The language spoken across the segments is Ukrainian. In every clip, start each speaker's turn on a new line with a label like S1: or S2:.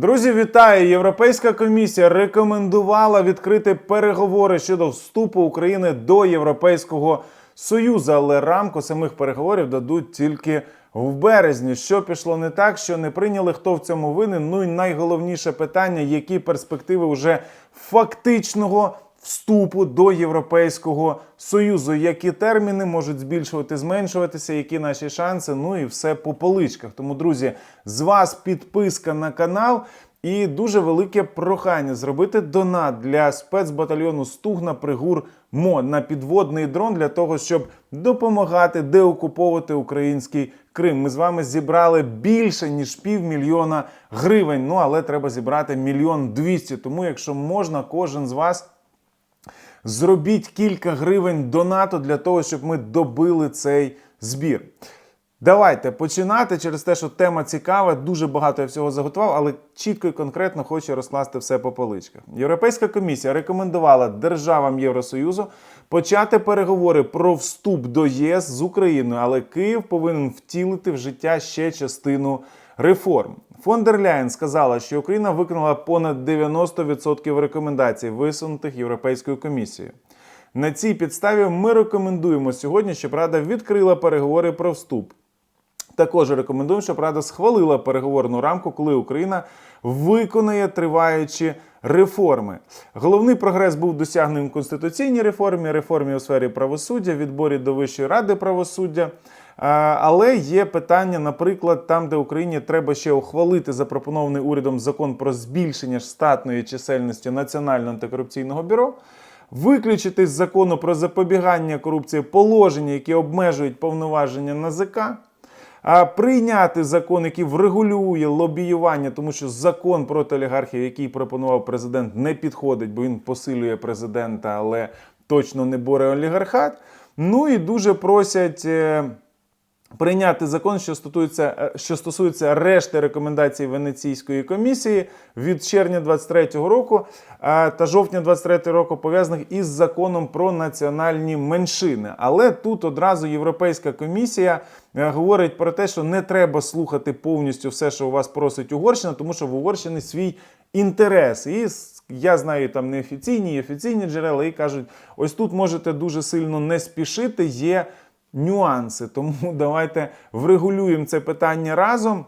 S1: Друзі, вітаю! Європейська комісія рекомендувала відкрити переговори щодо вступу України до Європейського Союзу, але рамку самих переговорів дадуть тільки в березні. Що пішло не так, що не прийняли, хто в цьому винен. Ну і найголовніше питання, які перспективи вже фактичного вступу до Європейського Союзу, які терміни можуть збільшувати, зменшуватися, які наші шанси. Ну і все по поличках. Тому, друзі, з вас підписка на канал. І дуже велике прохання зробити донат для спецбатальйону Стугна Пригур МО на підводний дрон для того, щоб допомагати деокуповувати український Крим. Ми з вами зібрали більше ніж півмільйона гривень. Ну але треба зібрати мільйон двісті. Тому, якщо можна, кожен з вас зробіть кілька гривень донату для того, щоб ми добили цей збір. Давайте починати через те, що тема цікава, дуже багато я всього заготував, але чітко і конкретно хочу розкласти все по поличках. Європейська комісія рекомендувала державам Євросоюзу почати переговори про вступ до єС з Україною, але Київ повинен втілити в життя ще частину реформ. Фон сказала, що Україна виконала понад 90% рекомендацій, висунутих Європейською комісією. На цій підставі ми рекомендуємо сьогодні, щоб Рада відкрила переговори про вступ. Також рекомендуємо, щоб Рада схвалила переговорну рамку, коли Україна виконає триваючі реформи. Головний прогрес був досягнений в конституційній реформі, реформі у сфері правосуддя, відборі до Вищої ради правосуддя. Але є питання, наприклад, там, де Україні треба ще ухвалити запропонований урядом закон про збільшення штатної чисельності Національного антикорупційного бюро. Виключити з закону про запобігання корупції положення, які обмежують повноваження НАЗК, а прийняти закон, який врегулює лобіювання, тому що закон проти олігархів, який пропонував президент, не підходить, бо він посилює президента, але точно не боре олігархат. Ну і дуже просять. Прийняти закон, що стосується, е, що стосується решти рекомендацій Венеційської комісії від червня 23-го року е, та жовтня 23-го року, пов'язаних із законом про національні меншини. Але тут одразу Європейська комісія е, говорить про те, що не треба слухати повністю все, що у вас просить Угорщина, тому що в Угорщини свій інтерес. І я знаю там неофіційні і офіційні джерела, і кажуть, ось тут можете дуже сильно не спішити. Є нюанси. Тому давайте врегулюємо це питання разом.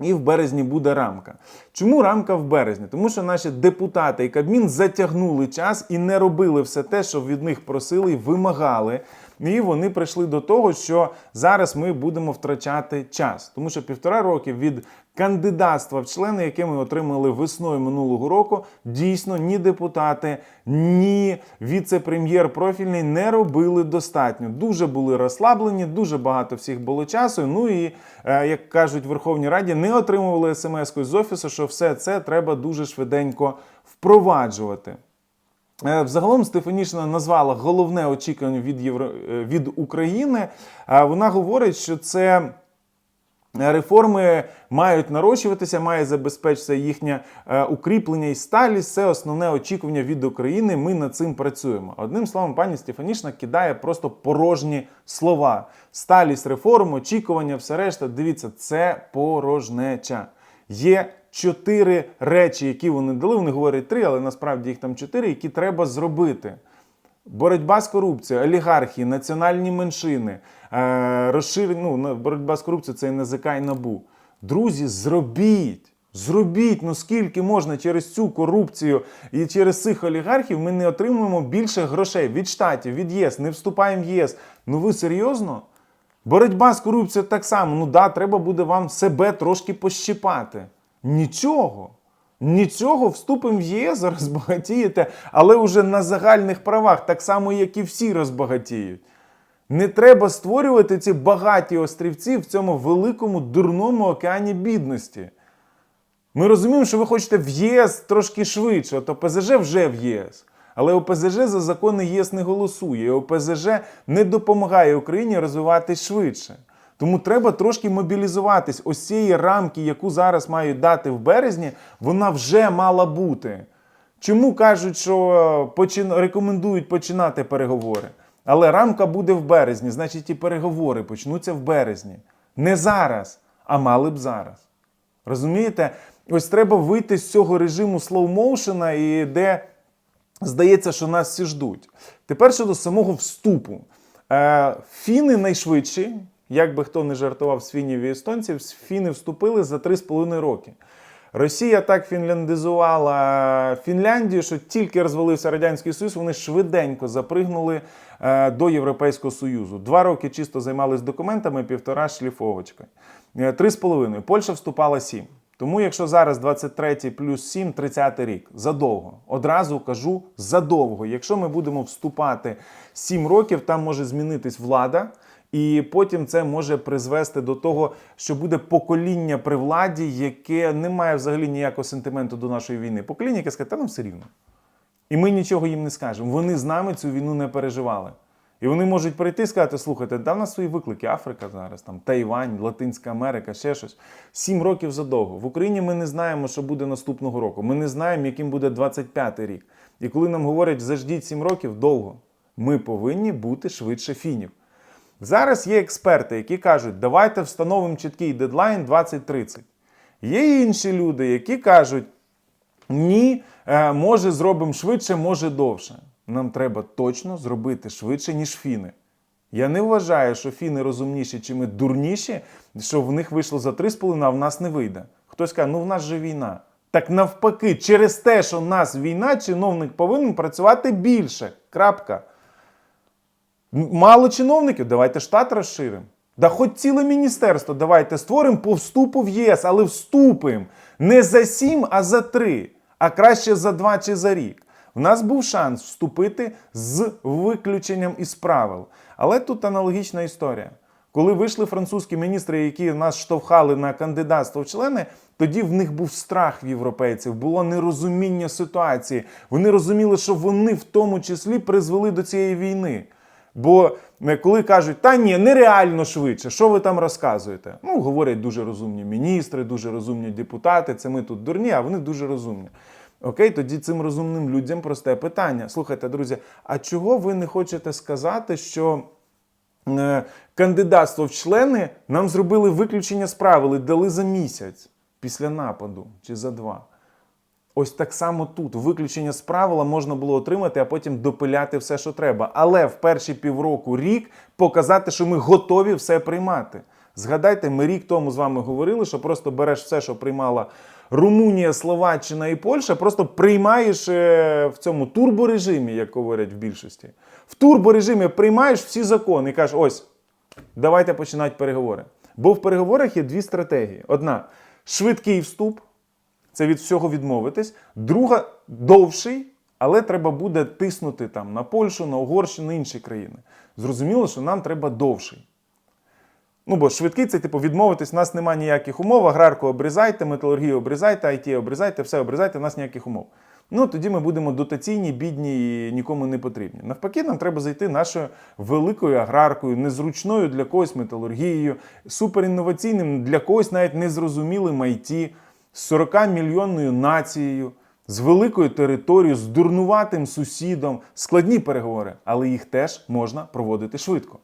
S1: І в березні буде рамка. Чому рамка в березні? Тому що наші депутати і Кабмін затягнули час і не робили все те, що від них просили і вимагали. І вони прийшли до того, що зараз ми будемо втрачати час. Тому що півтора роки від кандидатства в члени, яке ми отримали весною минулого року, дійсно ні депутати, ні віце-прем'єр профільний не робили достатньо. Дуже були розслаблені, дуже багато всіх було часу. Ну і е, як кажуть в Верховній Раді, не отримували смс з офісу, що все це треба дуже швиденько впроваджувати. Е, Взагалом Стефанішина назвала головне очікування від Євро... е, від України. Е, Вона говорить, що це. Реформи мають нарощуватися, має забезпечитися їхнє укріплення і сталість. Це основне очікування від України. Ми над цим працюємо. Одним словом, пані Стефанішна кидає просто порожні слова. Сталість реформ, очікування, все решта. Дивіться, це порожнеча. Є чотири речі, які вони дали. Вони говорять три, але насправді їх там чотири, які треба зробити. Боротьба з корупцією, олігархії, національні меншини, е, розширення, ну, боротьба з корупцією це і НЗК і НАБУ. Друзі, зробіть! Зробіть, ну скільки можна через цю корупцію і через цих олігархів ми не отримуємо більше грошей від штатів, від ЄС, не вступаємо в ЄС. Ну ви серйозно? Боротьба з корупцією так само. Ну да, треба буде вам себе трошки пощипати. Нічого. Нічого, вступимо в ЄС, розбагатієте, але вже на загальних правах, так само, як і всі розбагатіють. Не треба створювати ці багаті острівці в цьому великому дурному океані бідності. Ми розуміємо, що ви хочете в ЄС трошки швидше, от ОПЗЖ вже в ЄС. Але ОПЗЖ за закони ЄС не голосує. ОПЗЖ не допомагає Україні розвиватись швидше. Тому треба трошки мобілізуватись. Ось цієї рамки, яку зараз мають дати в березні, вона вже мала бути. Чому кажуть, що почин... рекомендують починати переговори? Але рамка буде в березні, значить і переговори почнуться в березні. Не зараз, а мали б зараз. Розумієте? Ось треба вийти з цього режиму слоумоушена, і де здається, що нас всі ждуть. Тепер щодо самого вступу. Е, фіни найшвидші, як би хто не жартував з фінів і естонців, фіни вступили за 3,5 роки. Росія так фінляндизувала Фінляндію, що тільки розвалився Радянський Союз, вони швиденько запригнули е, до Європейського Союзу. Два роки чисто займались документами, півтора шліфовочкою. Е, Три з половиною. Польща вступала сім. Тому, якщо зараз 23 плюс 7, 30 рік, задовго. Одразу кажу задовго. Якщо ми будемо вступати 7 років, там може змінитись влада. І потім це може призвести до того, що буде покоління при владі, яке не має взагалі ніякого сентименту до нашої війни. Покоління, яке скаже, та нам все рівно. І ми нічого їм не скажемо. Вони з нами цю війну не переживали. І вони можуть прийти і сказати: слухайте, да в нас свої виклики, Африка зараз, там Тайвань, Латинська Америка, ще щось. Сім років задовго. В Україні ми не знаємо, що буде наступного року. Ми не знаємо, яким буде 25-й рік. І коли нам говорять, заждіть сім років, довго. Ми повинні бути швидше фінів. Зараз є експерти, які кажуть, давайте встановимо чіткий дедлайн 2030. Є інші люди, які кажуть, ні, е, може зробимо швидше, може довше. Нам треба точно зробити швидше, ніж фіни. Я не вважаю, що фіни розумніші чи ми дурніші, що в них вийшло за 3,5, а в нас не вийде. Хтось каже, ну в нас же війна. Так навпаки, через те, що в нас війна, чиновник повинен працювати більше. Крапка. Мало чиновників, давайте штат розширимо. Да хоч ціле міністерство давайте створимо по вступу в ЄС, але вступимо не за сім, а за три, а краще за два чи за рік. У нас був шанс вступити з виключенням із правил. Але тут аналогічна історія. Коли вийшли французькі міністри, які нас штовхали на кандидатство в члени, тоді в них був страх в європейців, було нерозуміння ситуації. Вони розуміли, що вони в тому числі призвели до цієї війни. Бо е, коли кажуть, та ні, нереально швидше, що ви там розказуєте? Ну, говорять дуже розумні міністри, дуже розумні депутати, це ми тут дурні, а вони дуже розумні. Окей, тоді цим розумним людям просте питання. Слухайте, друзі, а чого ви не хочете сказати, що е, кандидатство в члени нам зробили виключення з правил і дали за місяць після нападу чи за два? Ось так само тут виключення з правила можна було отримати, а потім допиляти все, що треба. Але в перші півроку, рік показати, що ми готові все приймати. Згадайте, ми рік тому з вами говорили, що просто береш все, що приймала Румунія, Словаччина і Польща, просто приймаєш е, в цьому турборежимі, як говорять в більшості. В турборежимі приймаєш всі закони і кажеш, ось, давайте починати переговори. Бо в переговорах є дві стратегії: одна швидкий вступ це від всього відмовитись. Друга довший, але треба буде тиснути там на Польщу, на Угорщину, на інші країни. Зрозуміло, що нам треба довший. Ну, бо швидкий це, типу, відмовитись, у нас немає ніяких умов, аграрку обрізайте, металургію обрізайте, IT обрізайте, все обрізайте, у нас ніяких умов. Ну, тоді ми будемо дотаційні, бідні і нікому не потрібні. Навпаки, нам треба зайти нашою великою аграркою, незручною для когось металургією, суперінноваційним, для когось навіть незрозумілим IT, з 40-мільйонною нацією, з великою територією, з дурнуватим сусідом. Складні переговори, але їх теж можна проводити швидко.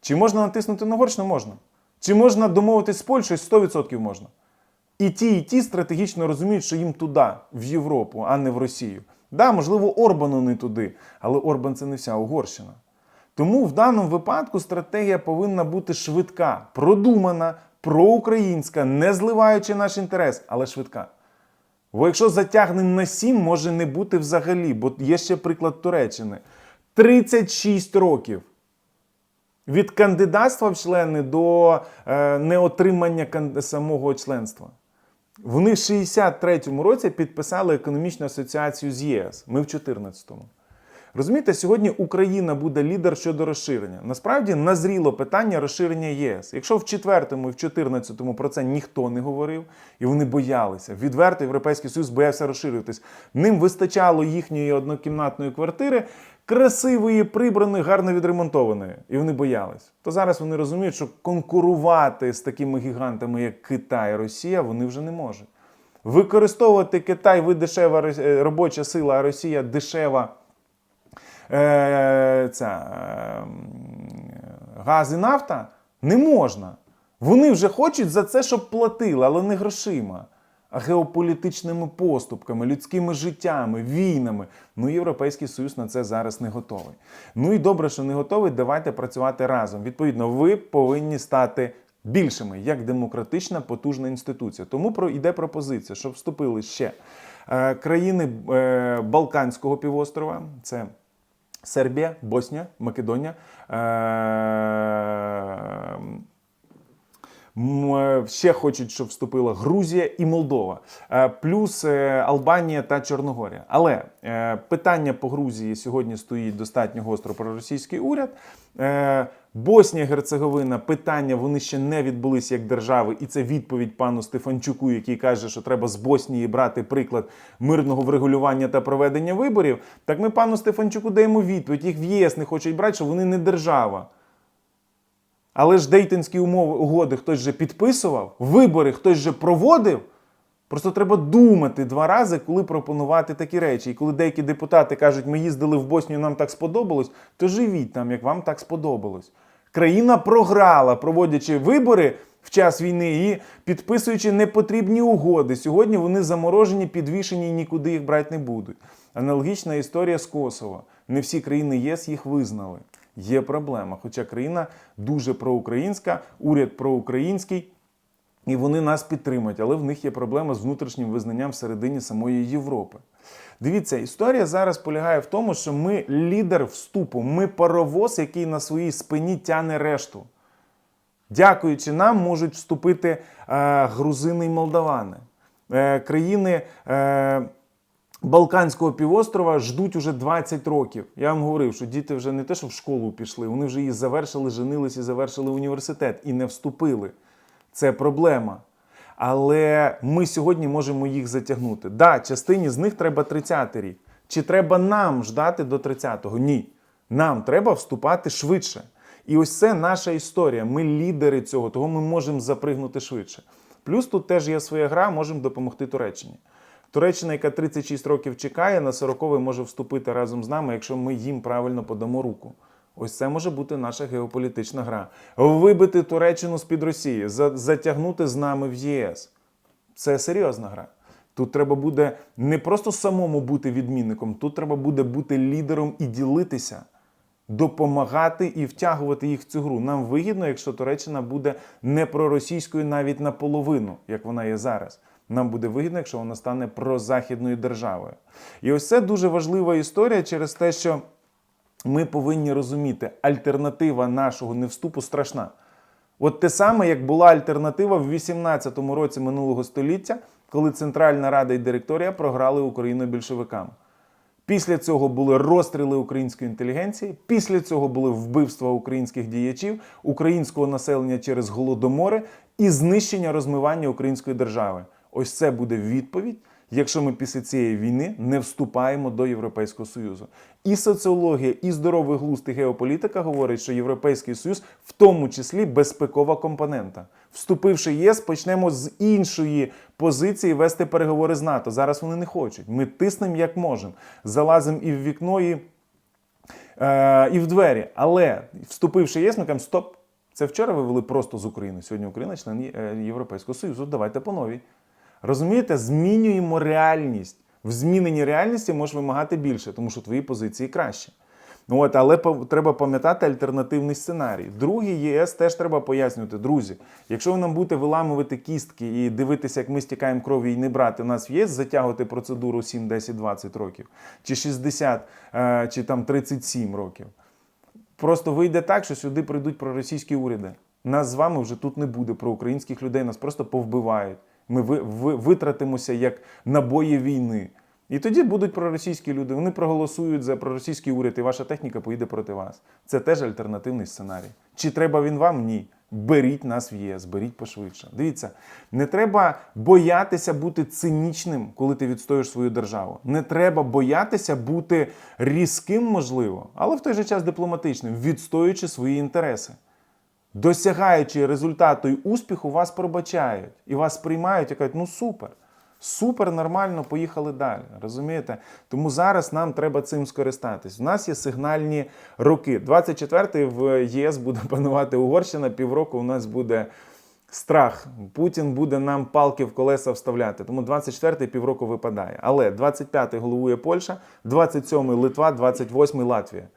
S1: Чи можна натиснути на Угорщину? Можна. Чи можна домовитись з Польщею? 100% можна. І ті, і ті стратегічно розуміють, що їм туди, в Європу, а не в Росію. Да, можливо, Орбану не туди, але Орбан це не вся Угорщина. Тому в даному випадку стратегія повинна бути швидка, продумана, проукраїнська, не зливаючи наш інтерес, але швидка. Бо якщо затягнемо на 7, може не бути взагалі, бо є ще приклад Туреччини. 36 років. Від кандидатства в члени до е, неотримання самого членства. Вони в 63-му році підписали економічну асоціацію з ЄС. Ми в 14-му. Розумієте, сьогодні Україна буде лідер щодо розширення. Насправді назріло питання розширення ЄС. Якщо в 4-му і в 14-му про це ніхто не говорив, і вони боялися. Відверто Європейський Союз боявся розширюватись. Ним вистачало їхньої однокімнатної квартири, красивої, прибраної, гарно відремонтованої. І вони боялись. То зараз вони розуміють, що конкурувати з такими гігантами, як Китай Росія, вони вже не можуть. Використовувати Китай, ви дешева е, робоча сила, а Росія дешева е, ця, е, газ і нафта не можна. Вони вже хочуть за це, щоб платили, але не грошима, а геополітичними поступками, людськими життями, війнами. Ну, Європейський Союз на це зараз не готовий. Ну і добре, що не готовий. Давайте працювати разом. Відповідно, ви повинні стати більшими як демократична потужна інституція. Тому про йде пропозиція, щоб вступили ще е, країни е, Балканського півострова. Це Сербія, Боснія, Македонія. Е, Ще хочуть, щоб вступила Грузія і Молдова, Е, плюс е, Албанія та Чорногорія. Але е, питання по Грузії сьогодні стоїть достатньо гостро про російський уряд. Боснія Герцеговина питання вони ще не відбулися як держави, і це відповідь пану Стефанчуку, який каже, що треба з Боснії брати приклад мирного врегулювання та проведення виборів. Так ми пану Стефанчуку даємо відповідь. Їх в ЄС не хочуть брати, що вони не держава. Але ж дейтинські умови угоди хтось же підписував, вибори хтось же проводив. Просто треба думати два рази, коли пропонувати такі речі. І коли деякі депутати кажуть, ми їздили в Боснію, нам так сподобалось, то живіть там, як вам так сподобалось. Країна програла, проводячи вибори в час війни і підписуючи непотрібні угоди. Сьогодні вони заморожені, підвішені і нікуди їх брати не будуть. Аналогічна історія з Косово. Не всі країни ЄС їх визнали. Є проблема. Хоча країна дуже проукраїнська, уряд проукраїнський. І вони нас підтримують, але в них є проблема з внутрішнім визнанням всередині самої Європи. Дивіться, історія зараз полягає в тому, що ми лідер вступу, ми паровоз, який на своїй спині тяне решту. Дякуючи нам, можуть вступити е, грузини і молдавани. Е, країни е, Балканського півострова ждуть уже 20 років. Я вам говорив, що діти вже не те, що в школу пішли, вони вже її завершили, женились і завершили університет і не вступили. Це проблема. Але ми сьогодні можемо їх затягнути. Да, частині з них треба 30-й рік. Чи треба нам ждати до 30-го? Ні. Нам треба вступати швидше. І ось це наша історія. Ми лідери цього, того ми можемо запригнути швидше. Плюс тут теж є своя гра, можемо допомогти Туреччині. Туреччина, яка 36 років чекає, на 40-й може вступити разом з нами, якщо ми їм правильно подамо руку. Ось це може бути наша геополітична гра. Вибити Туреччину з-під Росії, затягнути з нами в ЄС. Це серйозна гра. Тут треба буде не просто самому бути відмінником, тут треба буде бути лідером і ділитися, допомагати і втягувати їх в цю гру. Нам вигідно, якщо Туреччина буде не проросійською навіть наполовину, як вона є зараз. Нам буде вигідно, якщо вона стане прозахідною державою. І ось це дуже важлива історія через те, що ми повинні розуміти, альтернатива нашого невступу страшна. От те саме, як була альтернатива в 18-му році минулого століття, коли Центральна Рада і директорія програли Україну більшовикам. Після цього були розстріли української інтелігенції, після цього були вбивства українських діячів, українського населення через голодомори і знищення розмивання української держави. Ось це буде відповідь, якщо ми після цієї війни не вступаємо до Європейського Союзу. І соціологія, і здоровий глузд, і геополітика говорять, що Європейський Союз в тому числі безпекова компонента. Вступивши в єс, почнемо з іншої позиції вести переговори з НАТО. Зараз вони не хочуть. Ми тиснемо як можемо. Залазимо і в вікно, і, е, і в двері. Але вступивши в єс, ми кажемо, стоп. Це вчора ви вели просто з України. Сьогодні Україна член е, Європейського Союзу. Давайте по новій. Розумієте, змінюємо реальність. В зміненій реальності можеш вимагати більше, тому що твої позиції кращі. Ну, От, але треба пам'ятати альтернативний сценарій. Другий ЄС теж треба пояснювати. Друзі, якщо ви нам будете виламувати кістки і дивитися, як ми стікаємо крові і не брати нас в ЄС, затягувати процедуру 7, 10, 20 років, чи 60, е, чи там 37 років. Просто вийде так, що сюди прийдуть проросійські уряди. Нас з вами вже тут не буде про українських людей, нас просто повбивають. Ми ви, ви, витратимося як набої війни. І тоді будуть проросійські люди. Вони проголосують за проросійський уряд, і ваша техніка поїде проти вас. Це теж альтернативний сценарій. Чи треба він вам? Ні. Беріть нас в ЄС, беріть пошвидше. Дивіться, не треба боятися бути цинічним, коли ти відстоюєш свою державу. Не треба боятися бути різким, можливо, але в той же час дипломатичним, відстоюючи свої інтереси. Досягаючи результату і успіху, вас пробачають і вас приймають і кажуть, ну супер. Супер, нормально, поїхали далі. Розумієте? Тому зараз нам треба цим скористатись. У нас є сигнальні роки. 24-й в ЄС буде панувати Угорщина, півроку у нас буде страх. Путін буде нам палки в колеса вставляти. Тому 24-й півроку випадає. Але 25-й головує Польща, 27-й Литва, 28-й Латвія.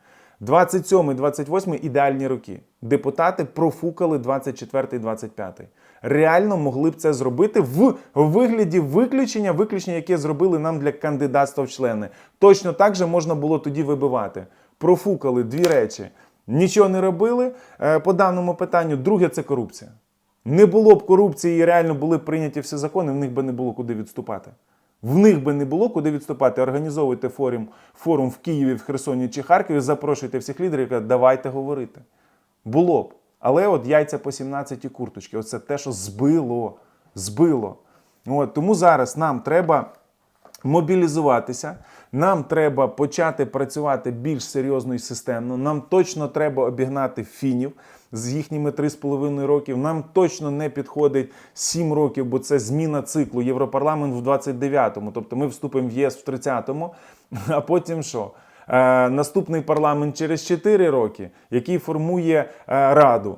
S1: 27-28 ідеальні роки. Депутати профукали 24-25. Реально могли б це зробити в вигляді виключення, виключення, яке зробили нам для кандидатства в члени. Точно так же можна було тоді вибивати. Профукали дві речі. Нічого не робили е, по даному питанню. Друге це корупція. Не було б корупції і реально були прийняті всі закони, в них би не було куди відступати. В них би не було куди відступати. Організовуйте форум, форум в Києві, в Херсоні чи Харкові, запрошуйте всіх лідерів, кажуть, давайте говорити. Було б. Але от яйця по 17 курточки, оце те, що збило. Збило. От, тому зараз нам треба мобілізуватися. Нам треба почати працювати більш серйозно і системно. Нам точно треба обігнати фінів з їхніми 3,5 років. Нам точно не підходить 7 років, бо це зміна циклу. Європарламент в 29-му. Тобто ми вступимо в ЄС в 30-му, а потім що? Е, наступний парламент через 4 роки, який формує е, раду.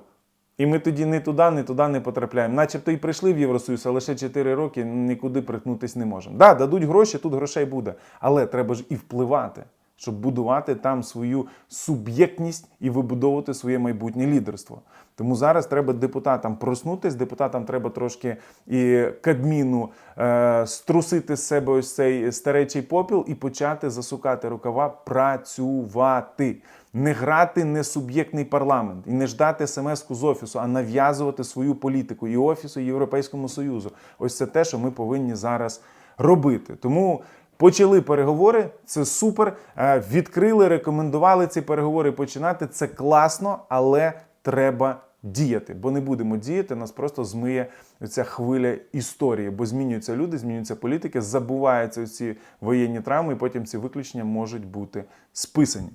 S1: І ми тоді не туди, не туди не потрапляємо. Начебто і прийшли в Євросоюз, а лише 4 роки нікуди приткнутися не можемо. Да, дадуть гроші, тут грошей буде. Але треба ж і впливати, щоб будувати там свою суб'єктність і вибудовувати своє майбутнє лідерство. Тому зараз треба депутатам проснутись, депутатам треба трошки і Кабміну е, струсити з себе ось цей старечий попіл і почати засукати рукава, працювати. Не грати несуб'єктний парламент і не ждати смс-ку з офісу, а нав'язувати свою політику і офісу, і Європейському Союзу. Ось це те, що ми повинні зараз робити. Тому почали переговори. Це супер. Е, Відкрили, рекомендували ці переговори починати. Це класно, але треба діяти. Бо не будемо діяти, нас просто змиє ця хвиля історії, бо змінюються люди, змінюються політики, забуваються ці воєнні травми, і потім ці виключення можуть бути списані.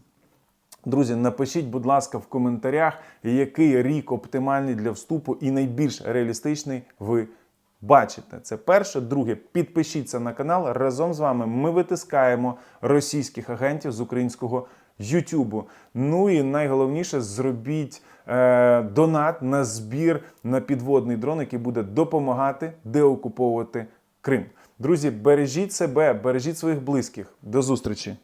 S1: Друзі, напишіть, будь ласка, в коментарях, який рік оптимальний для вступу і найбільш реалістичний ви бачите. Це перше. Друге, підпишіться на канал. Разом з вами ми витискаємо російських агентів з українського Ютубу. Ну і найголовніше, зробіть е, донат на збір на підводний дрон, який буде допомагати деокуповувати Крим. Друзі, бережіть себе, бережіть своїх близьких. До зустрічі!